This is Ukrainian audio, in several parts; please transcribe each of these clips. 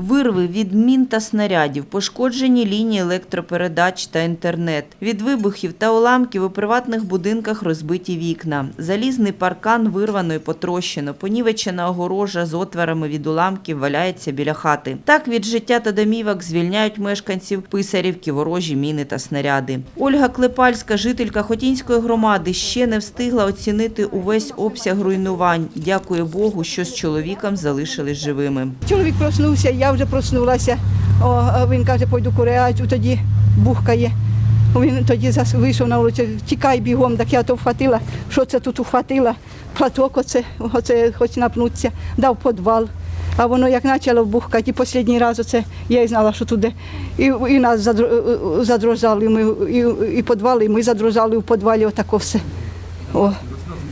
Вирви від мін та снарядів, пошкоджені лінії електропередач та інтернет. Від вибухів та уламків у приватних будинках розбиті вікна. Залізний паркан вирвано і потрощено. Понівечена огорожа з отворами від уламків валяється біля хати. Так від життя та домівок звільняють мешканців Писарівки ворожі міни та снаряди. Ольга Клепальська, жителька Хотінської громади, ще не встигла оцінити увесь обсяг руйнувань. Дякує Богу, що з чоловіком залишились живими. Чоловік проснувся, я вже проснулася. О, він каже, пойду курять, тоді бухкає. Він тоді вийшов на вулицю, тікай бігом, так я то вхватила. Що це тут ухватила? Платок оце, оце хоч напнуться, дав підвал. А воно як почало бухкати, і останній раз оце, я й знала, що туди. І, і нас задро- задрожали, ми, і, і підвал, і ми задрожали у підвалі, отако все. О.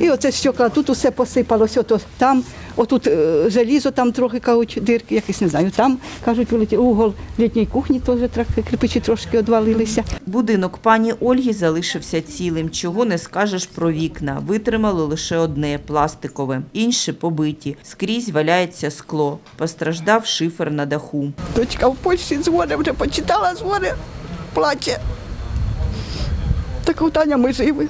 І оце стекла, тут усе посипалося, ото там, отут е, желізо, там трохи кажуть, дирки, якісь не знаю. Там кажуть, вилетів угол літньої кухні, теж трохи кирпичі трошки одвалилися. Будинок пані Ольги залишився цілим, чого не скажеш про вікна. Витримало лише одне пластикове, інші побиті. Скрізь валяється скло. Постраждав шифер на даху. Дочка в почті дзвонить, вже почитала дзвонить, плаче. Так Таня, ми живі.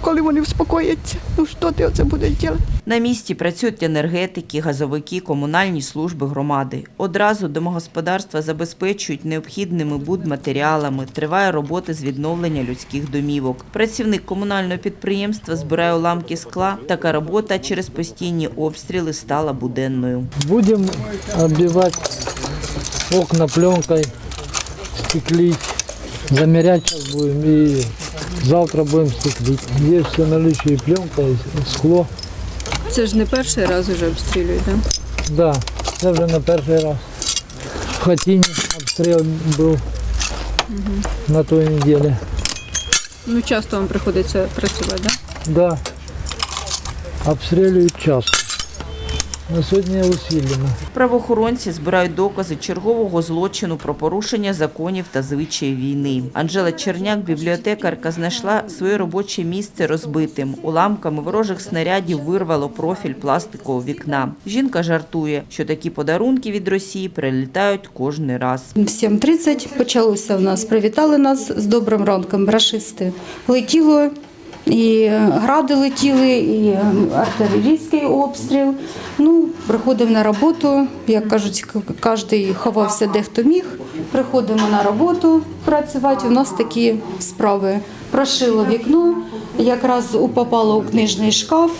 Коли вони вспокояться, ну що ти оце будеш робити? На місці працюють енергетики, газовики, комунальні служби громади. Одразу домогосподарства забезпечують необхідними будматеріалами. Триває робота з відновлення людських домівок. Працівник комунального підприємства збирає уламки скла. Така робота через постійні обстріли стала буденною. Будем оббивать окна пленкой, стеклить. Замерять сейчас будем и завтра будем стеклить. Есть все наличие пленка, и скло. Це ж не перший раз уже обстрілюють, так? Да, це вже на перший раз. В Хатині обстріл був на той неділі. Ну, часто вам приходиться працювати, так? Да. Обстрілюють часто. На сьогодні усилено. Правоохоронці збирають докази чергового злочину про порушення законів та звичаїв війни. Анжела Черняк, бібліотекарка, знайшла своє робоче місце розбитим. Уламками ворожих снарядів вирвало профіль пластикового вікна. Жінка жартує, що такі подарунки від Росії прилітають кожний раз. В 7.30 почалося в нас. Привітали нас з добрим ранком. Рашисти летіло, і е, гради летіли, і е, артилерійський обстріл. Ну, приходимо на роботу. Як кажуть, кожен ховався де хто міг. Приходимо на роботу працювати. У нас такі справи. Прошило вікно, якраз у- попало у книжний шкаф,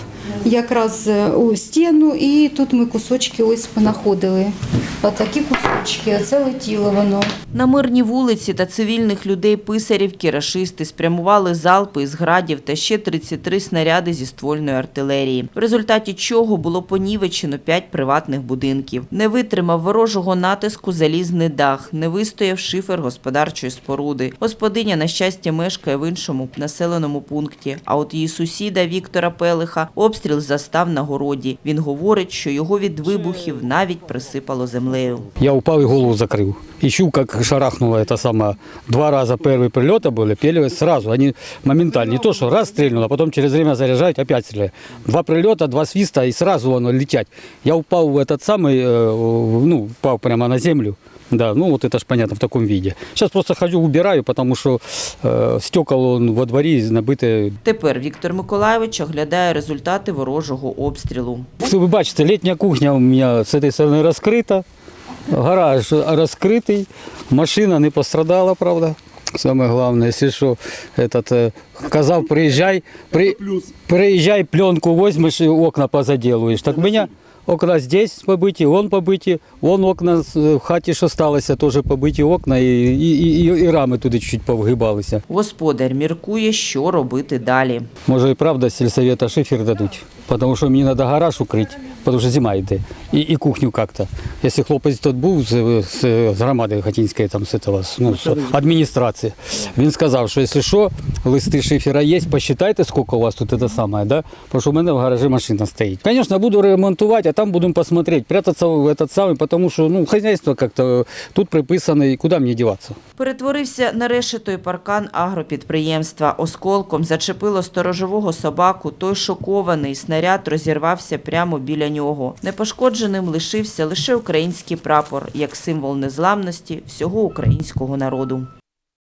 якраз е, у стіну, і тут ми кусочки ось понаходили. Отакі кусочки, оце летіло воно. На мирні вулиці та цивільних людей Писарівки рашисти спрямували залпи із градів та ще 33 снаряди зі ствольної артилерії, в результаті чого було понівечено 5 приватних будинків. Не витримав ворожого натиску залізний дах, не вистояв шифер господарчої споруди. Господиня, на щастя, мешкає в іншому населеному пункті. А от її сусіда Віктора Пелиха обстріл застав на городі. Він говорить, що його від вибухів навіть присипало землею. Я упал и голову закрыл. Ищу, как шарахнуло это самое. Два раза первые прилета были, пели сразу. Они моментально. Не то, что раз стрельнуло, а потом через время заряжают, опять стреляют. Два прилета, два свиста, и сразу оно летять. Я упал в этот самый, э, в- ну, упал прямо на землю. Да, ну вот это ж понятно в таком виде. Сейчас просто хожу, убираю, потому что э, стекол он во дворе набитые Тепер Віктор Миколайович оглядає результати ворожого обстрілу. Все, ви бачите, літня кухня у мене з цієї сторони розкрита, гараж розкритий, машина не пострадала, правда. Саме головне, якщо що, этот, е, казав, приїжджай, при, приїжджай, пленку возьмеш і окна позаділуєш. Так у мене окна здесь побиті, вон побиті, вон окна з- в хаті, що сталося, теж побиті окна, і, і, і, і рами туди чуть повгибалися. Господар міркує, що робити далі. Може і правда сільсовета шифер дадуть, тому що мені треба гараж укрити, тому що зима йде, і, і кухню як-то. Якщо хлопець тут був з, з, з громади Хатінської, там, з, этого, з, ну, з адміністрації, він сказав, що якщо що, листи шифера є, посчитайте, скільки у вас тут це саме, да? тому що в мене в гаражі машина стоїть. Звісно, буду ремонтувати, а там будемо посмотреть, прятатися в этот самий, тому що ну, хазяйство як-то тут приписано, і куди мені діватися. Перетворився на решето паркан агропідприємства. Осколком зачепило сторожового собаку. Той шокований снаряд снаряд розірвався прямо біля нього. Непошкодженим лишився лише український прапор як символ незламності всього українського народу.